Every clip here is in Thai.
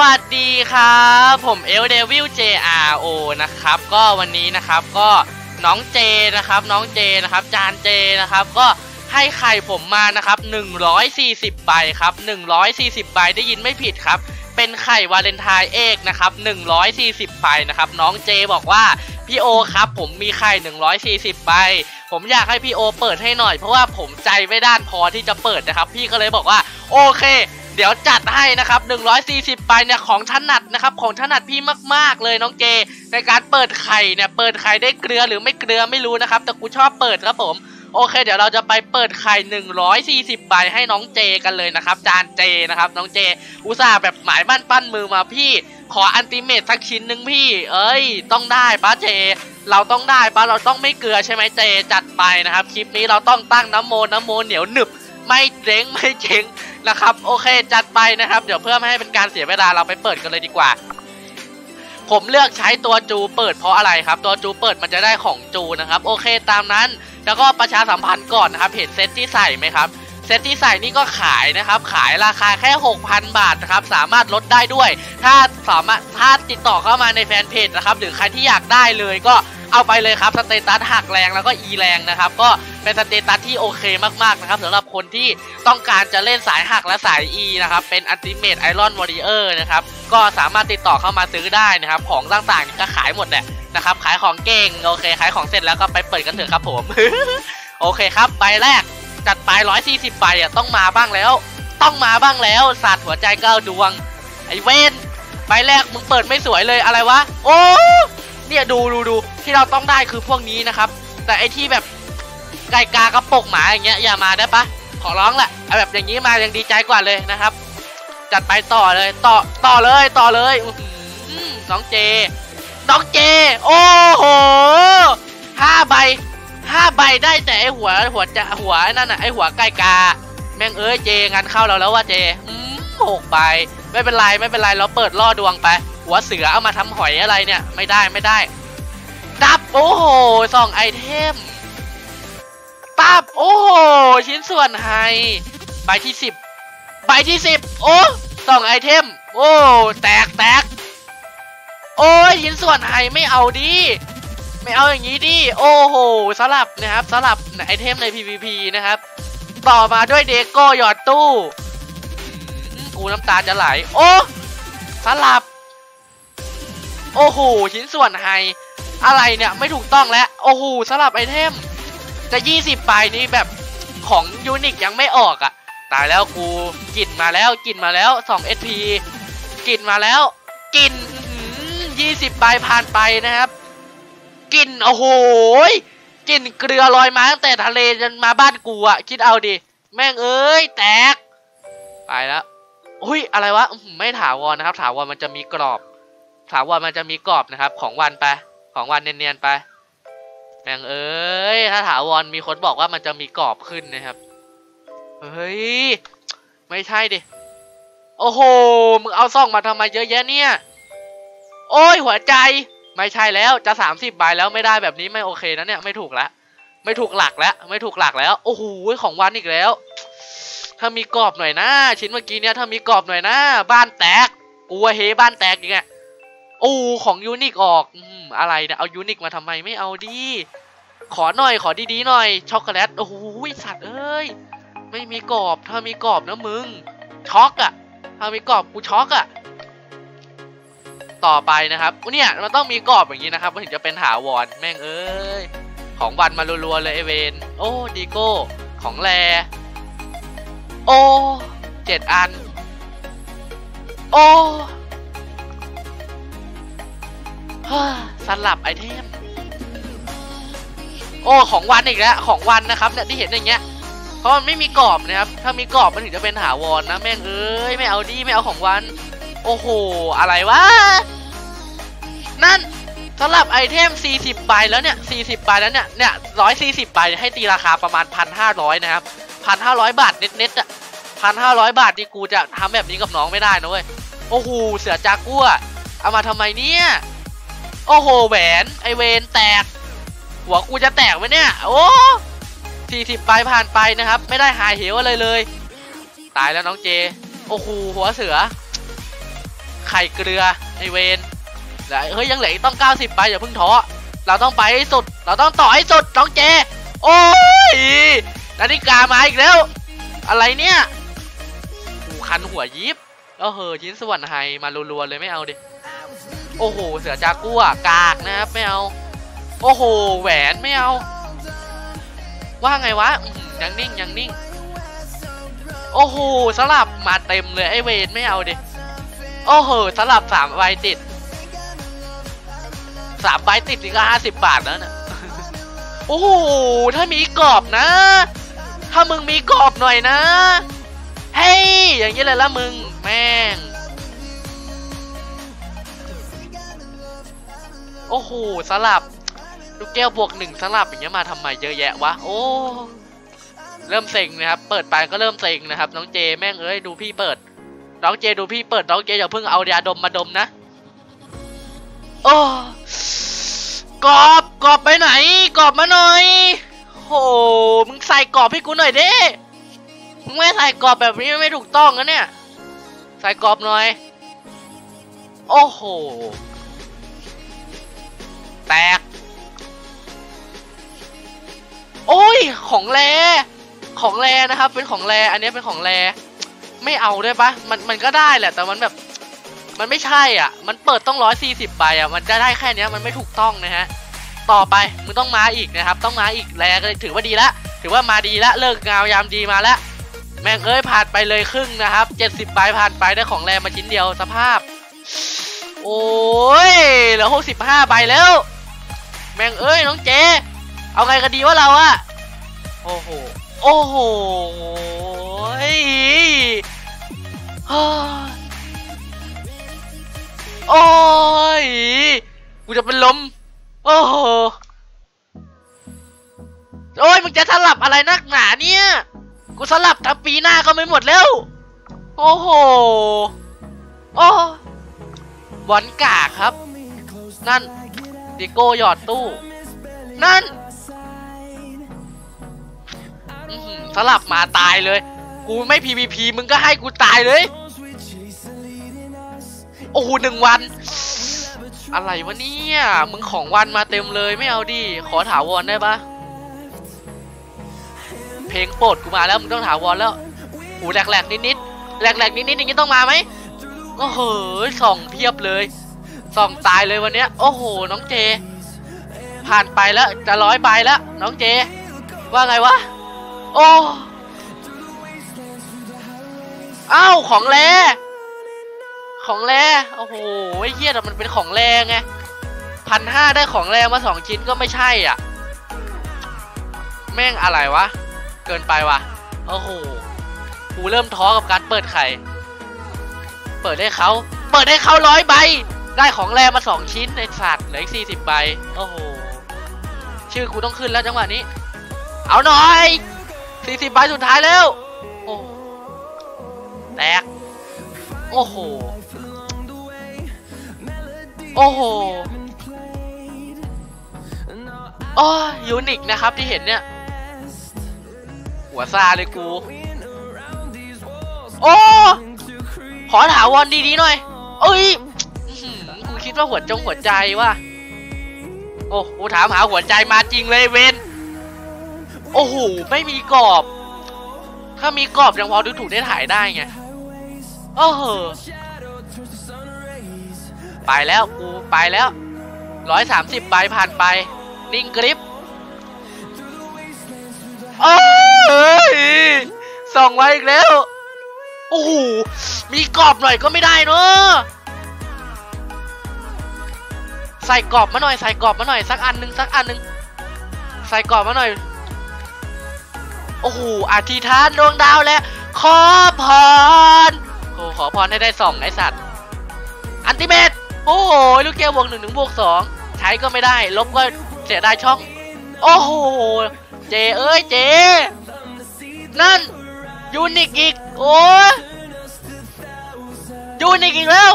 วัสดีครับ ผมเอลเดวิล JRO นะครับ ก็วันนี้นะครับก็น้องเจนะครับ น้องเจนะครับ จานเจนะครับ ก็ให้ไข่ผมมานะครับ 140 ใบครับ 140 ใบได้ยินไม่ผิดครับ เป็นไข่วาเลนไทน์เอกนะครับ 140 ใบนะครับ น้องเจบอกว่าพี่โอครับ ผมมีไข่140 ใบ ผมอยากให้พี่โอเปิดให้หน่อยเพราะว่าผมใจไม่ด้านพอที่จะเปิดนะครับ พี่ก็เลยบอกว่าโอเค เดี๋ยวจัดให้นะครับ 140ใบเนี่ยของถนัดนะครับ ของถนัดพี่มากๆเลยน้องเจ ในการเปิดไข่เนี่ยเปิดไข่ได้เกลือหรือไม่เกลือไม่รู้นะครับ แต่กูชอบเปิดครับผมโอเค เดี๋ยวเราจะไปเปิดไข่ 140 ใบให้น้องเจกันเลยนะครับ จานเจนะครับ น้องเจ อุตส่าห์แบบหมายมั่นปั้นมือมาพี่ ขออันติเมตสักชิ้นหนึ่งพี่ เอ้ย ต้องได้ป้าเจ เราต้องได้ป้าเราต้องไม่เกลือใช่ไหมเจจัดไปนะครับ คลิปนี้เราต้องตั้งน้ำโมน้ำโมเหนียวหนึบ ไม่เจ๊งไม่เจ๊ง นะครับโอเคจัดไปนะครับ เดี๋ยวเพื่อไม่ให้เป็นการเสียเวลาเราไปเปิดกันเลยดีกว่า ผมเลือกใช้ตัวจูเปิดเพราะอะไรครับ ตัวจูเปิดมันจะได้ของจูนะครับ โอเคตามนั้น แล้วก็ประชาสัมพันธ์ก่อนนะครับเห็นเซตที่ใส่ไหมครับเซตที่ใส่นี่ก็ขายนะครับ ขายราคาแค่ 6,000 บาทนะครับ สามารถลดได้ด้วย ถ้าสามารถถ้าติดต่อเข้ามาในแฟนเพจนะครับ หรือใครที่อยากได้เลยก็ เอาไปเลยครับสเตตัสหักแรงแล้วก็อีแรงนะครับ ก็เป็นสเตตัสที่โอเคมากๆนะครับสำหรับคนที่ต้องการจะเล่นสายหักและสาย E นะครับเป็นอันติเมตไอรอนวอริเออร์นะครับก็สามารถติดต่อเข้ามาซื้อได้นะครับ ของต่างๆก็ขายหมดแหละนะครับขายของเก่งโอเคขายของเสร็จแล้วก็ไปเปิดกันเถอะครับผม โอเคครับใบแรกจัดไป 140ใบอะต้องมาบ้างแล้ว ต้องมาบ้างแล้วสัตว์หัวใจเก้าดวง ไอเวนใบแรกมึงเปิดไม่สวยเลยอะไรวะ โอ้ เนี่ยดูดูดูที่เราต้องได้คือพวกนี้นะครับ แต่ไอที่แบบไก่กากระปกหมาอย่างเงี้ยอย่ามาได้ปะขอร้องแหละเอาแบบอย่างนี้มายังดีใจกว่าเลยนะครับ จัดไปต่อเลยต่อต่อเลยต่อเลยอือหือน้องเจ น้องเจ โอ้โหห้าใบห้าใบได้แต่ไอหัวหัวจะหัวนั่นน่ะไอหัวไก่กา แม่งเอ้ยเจงานเข้าเราแล้วว่าเจหกใบไม่เป็นไรไม่เป็นไรเราเปิดล่อดวงไป หัวเสือเอามาทำหอยอะไรเนี่ย ไม่ได้ไม่ได้ตับโอ้โหสองไอเทมตับโอ้โหชิ้นส่วนไฮใบที่สิบใบที่สิบโอ้สองไอเทม โอ้แตกแตกโอ้ยชิ้นส่วนไฮไม่เอาดิไม่เอาอย่างนี้ดิโอ้โหสลับนะครับสลับไอเทมใน PVP นะครับ ต่อมาด้วยเดโก้หยอดตู้กูน้ำตาจะไหล โอ้สลับ อ้โหชิ้นส่วนไฮอะไรเนี่ยไม่ถูกต้องแล้วโอ้โหสลับไอเทมจะ20ใบนี้แบบของยูนิคยังไม่ออกอะ่ะ ตายแล้วกูกลิ่นมาแล้วกลิ่นมาแล้ว2 SP กลิ่นมาแล้วกลิ่นยี่สิบใบผ่านไปนะครับกลิ่นโอ้โหกลิ่นเกลือลอยมาตั้งแต่ทะเลจนมาบ้านกูอะคิดเอาดิ แม่งเอ้ยแตก ไปแล้วอุ้ยอะไรวะไม่ถาวรนะครับ ถาวรมันจะมีกรอบ ถาวรมันจะมีกรอบนะครับ ของวันไป ของวันเนียนๆไปแม่งเอ้ยถ้าถาวรมีคนบอกว่ามันจะมีกรอบขึ้นนะครับเฮ้ยไม่ใช่ดิโอ้โหมึงเอาซ่องมาทำไมเยอะแยะเนี่ย โอ้ยหัวใจไม่ใช่แล้วจะสามสิบใบแล้วไม่ได้แบบนี้ไม่โอเคนะเนี่ยไม่ถูกแล้วไม่ถูกหลักแล้วไม่ถูกหลักแล้ว โอ้โหของวันอีกแล้ว ถ้ามีกรอบหน่อยนะ ชิ้นเมื่อกี้เนี่ยถ้ามีกรอบหน่อยนะ บ้านแตกกูว่าเฮบ้านแตกอย่างเงี้ย โอ้ของยูนิคออกอืมอะไรเนี่ยเอายูนิคมาทำไมไม่เอาดี ขอหน่อยขอดีๆหน่อย ช็อกโกแลตโอ้โหสัตว์เอ้ยไม่มีกรอบถ้ามีกรอบนะมึง ช็อกอะถ้ามีกรอบกูช็อกอะต่อไปนะครับเนี่ยมันต้องมีกรอบอย่างนี้นะครับมันถึงจะเป็นถาวรแม่งเอ้ยของวันมารัวๆเลยไอเวนโอ้ดีโก้ของแรโอ้เจ็ดอัน โอ้ สลับไอเทม โอ้ของวันอีกแล้วของวันนะครับเนี่ยที่เห็นอย่างเงี้ยเพราะมันไม่มีกรอบนะครับ ถ้ามีกรอบมันถึงจะเป็นถาวรนะแม่งเอ้ยไม่เอาดีไม่เอาของวัน โอ้โหอะไรวะ นั่นสำหรับไอเทม 40 ใบแล้วเนี่ย 40 ใบแล้วเนี่ย เนี่ย 140 ใบให้ตีราคาประมาณ 1,500 นะครับ 1,500 บาทเน็ตๆอะ 1,500 บาทที่กูจะทำแบบนี้กับน้องไม่ได้นะเว้ย โอ้โห เสือจากัว เอามาทำไมเนี่ย โอ้โหแหวนไอเวนแตก หัวกูจะแตกไหมเนี่ย โอ้40ใบผ่านไปนะครับ ไม่ได้หายเหวอะไรเลย ตายแล้วน้องเจ โอ้โหหัวเสือ ไข่เกลือไอเวนแล้วเฮ้ยยังเหลืออีกต้อง 90 ไปอย่าเพิ่งท้อเราต้องไปให้สุด เราต้องต่อให้สุดน้องเจ โอ้ยนาฬิกามาอีกแล้ว อะไรเนี่ยกูคันหัวยิบเออเหอชิ้นส่วนไฮมารัวๆเลยไม่เอาดิ โอ้โห เสือจากัวกากนะครับไม่เอา โอ้โห แหวนไม่เอา ว่าไงวะยังนิ่งยังนิ่ง โอ้โหสลับมาเต็มเลยไอเวนไม่เอาดิ โอ้โหสลับสามใบติดสามใบติดนี่ก็ห้าสิบบาทแล้วนะโอ้โห ถ้ามีกรอบนะ ถ้ามึงมีกรอบหน่อยนะ เฮ้ย อย่างนี้เลยละมึง แม่ง โอ้โหสลับ ลูกแก้วบวกหนึ่งสลับอย่างเงี้ยมาทำไมเยอะแยะวะ โอ้เริ่มเซ็งนะครับ เปิดไปก็เริ่มเซ็งนะครับ น้องเจแม่งเอ้ยดูพี่เปิด น้องเจดูพี่เปิด น้องเจอย่าเพิ่งเอายาดมมาดมนะ โอ้กรอบกรอบไปไหนกรอบมาหน่อยโหมึงใส่กรอบให้กูหน่อยดิมึงไม่ใส่กรอบแบบนี้ไม่ถูกต้องนะเนี่ย ใส่กรอบหน่อย โอ้โห แตก โอ้ย ของแรของแรนะครับ เป็นของแรอันนี้เป็นของแรไม่เอาได้ปะมันมันก็ได้แหละ แต่มันแบบ มันไม่ใช่อะ มันเปิดต้องร้อยสี่สิบใบอะ มันจะได้แค่เนี้ยมันไม่ถูกต้องนะฮะ ต่อไปมึงต้องมาอีกนะครับ ต้องมาอีกแลก็ถือว่าดีละ ถือว่ามาดีละ เลิกงาวยามดีมาล้วแม่งเอ้ยผ่านไปเลยครึ่งนะครับเจ็ดสิบใบผ่านไปได้ของแรมาชิ้นเดียวสภาพ โอ้ยเหลือหกสิบห้าใบแล้ว แม่งเอ้ยน้องเจ เอาไงกันดีวะเราอะโอ้โห โอ้โหเฮ้ยฮ่าโอ้ย กูจะเป็นลม โอ้โห โอ้ยมึงจะสลับอะไรนักหนาเนี่ย กูสลับทั้งปีหน้าก็ไม่หมดแล้ว โอ้โห โอ้บอลกากครับ นั่น ดิโก้หยอดตู้ นั่นสลับมาตายเลย กูไม่ PVP มึงก็ให้กูตายเลย โอ้โหหนึ่งวัน อะไรวะเนี่ย มึงของวันมาเต็มเลยไม่เอาดิ ขอถาวรได้ปะเพลงโปรดกูมาแล้วมึงต้องถาวรแล้วหูแหลกๆนิดๆแหลกๆนิดๆอย่างนี้ต้องมาไหมโอ้โหส่องเพียบเลย ส่องตายเลยวันเนี้ย โอ้โห น้องเจ ผ่านไปแล้ว จะร้อยใบแล้ว น้องเจ ว่าไงวะ โอ้อ้าวของแรของแรโอ้โหไอ้เหี้ยแต่มันเป็นของแรไงพันห้าได้ของแรมาสองชิ้นก็ไม่ใช่อะ แม่งอะไรวะ เกินไปวะโอ้โหกูเริ่มท้อกับการเปิดไข่ เปิดให้เขา เปิดให้เขาร้อยใบ ได้ของแรมาสองชิ้นในสัตว์เหลืออีกสี่สิบใบ โอ้โห ชื่อกูต้องขึ้นแล้วจังหวะนี้ เอาหน่อยสี่สิบใบสุดท้ายแล้ว โอ้แตก โอ้โห โอ้โหโอ้ยูนิคนะครับที่เห็นเนี่ย หัวซาเลยกู โอ้ ขอถาวรดีๆหน่อย เอ้ย ดว่าหัวจงหัวใจว่ะโอ้กูถามหาหัวใจมาจริงเลยเวนโอ้โหไม่มีกรอบ ถ้ามีกรอบยังพอดูถูกได้ถ่ายได้ไงโอ้โหไปแล้วกูไปแล้วร้อยสามสิบใบผ่านไป นิ่งกริปโอ้ยส่องไว้อีกแล้ว โอ้โหมีกรอบหน่อยก็ไม่ได้เนอะ ใส่กรอบมาหน่อย ใส่กรอบมาหน่อย สักอันหนึ่งสักอันหนึ่งใส่กรอบมาหน่อย โอ้โหอธิษฐานดวงดาวและขอพรโอ้ขอพรให้ได้สองไอสัตว์ อันติเมตโอ้โห ลูกแก้วบวกหนึ่งถึงบวกสองใช้ก็ไม่ได้ ลบก็เสียได้ช่อง โอ้โห เจเอ้ยเจ นั่น ยูนิคอีก โอ้ยยูนิคอีกแล้ว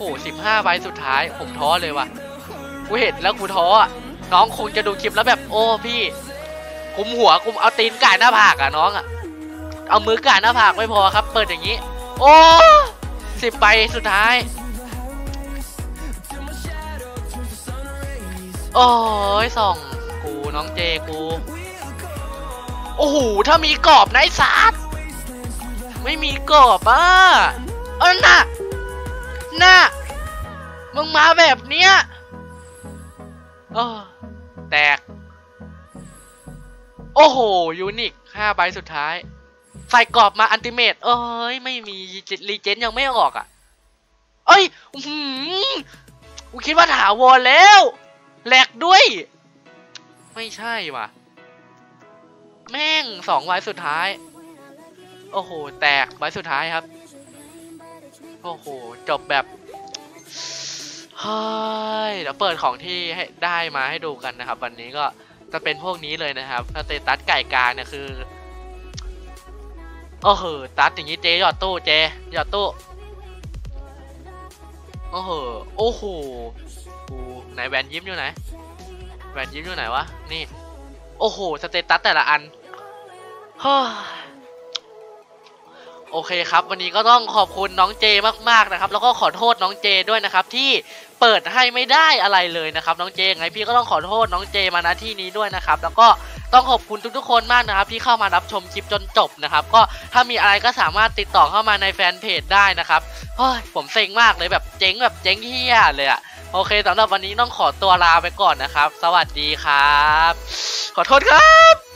หสิบห้าใบสุดท้ายผมท้อเลยว่ะกูเห็นแล้วกูท้ออะน้องคงจะดูคลิปแล้วแบบโอ้พี่กุมหัวกุมเอาตีนก่ายหน้าผากอะน้องอะเอามือกาดหน้าผากไม่พอครับ เปิดอย่างนี้ โอ้สิบใบสุดท้ายโอ้ยส่องกูน้องเจกู โอ้โหถ้ามีกรอบนะไอ้สัตไม่มีกรอบอะเออน่ะ น่ะมึงมาแบบเนี้ยเออแตก โอ้โห ยูนิคห้าใบสุดท้าย ใส่กรอบมาอันติเมตเอ้ย ไม่มีรีเจนยังไม่ออกอะ เอ้ยอื้อหืมกูคิดว่าถาวรแล้วแหลกด้วย ไม่ใช่ว่ะ แม่งสองใบสุดท้าย โอ้โห แตกใบสุดท้ายครับ โอ้โห จบแบบเฮ้ยเดี๋ยวเปิดของที่ให้ได้มาให้ดูกันนะครับ วันนี้ก็จะเป็นพวกนี้เลยนะครับสเตตัสไก่กาเนี่ยคือโอ้โหตัดอย่างนี้เจหยอดตู้เจหยอดตู้โอ้โหโอ้โหไหนแวนยิ้มอยู่ไหนแวนยิ้มอยู่ไหนวะนี่ โอ้โหสเตตัสแต่ละอันเฮ้ย โอเคครับ วันนี้ก็ต้องขอบคุณน้องเจมากๆนะครับ แล้วก็ขอโทษน้องเจด้วยนะครับ ที่เปิดให้ไม่ได้อะไรเลยนะครับ น้องเจไงพี่ก็ต้องขอโทษน้องเจมาณที่นี้ด้วยนะครับ แล้วก็ต้องขอบคุณทุกๆคนมากนะครับ ที่เข้ามารับชมคลิปจนจบนะครับ ก็ถ้ามีอะไรก็สามารถติดต่อเข้ามาในแฟนเพจได้นะครับเฮ้ยผมเซ็งมากเลยแบบเจ๊งแบบเจ๊งเฮียเลยอะโอเคสำหรับวันนี้ต้องขอตัวลาไปก่อนนะครับ สวัสดีครับ ขอโทษครับ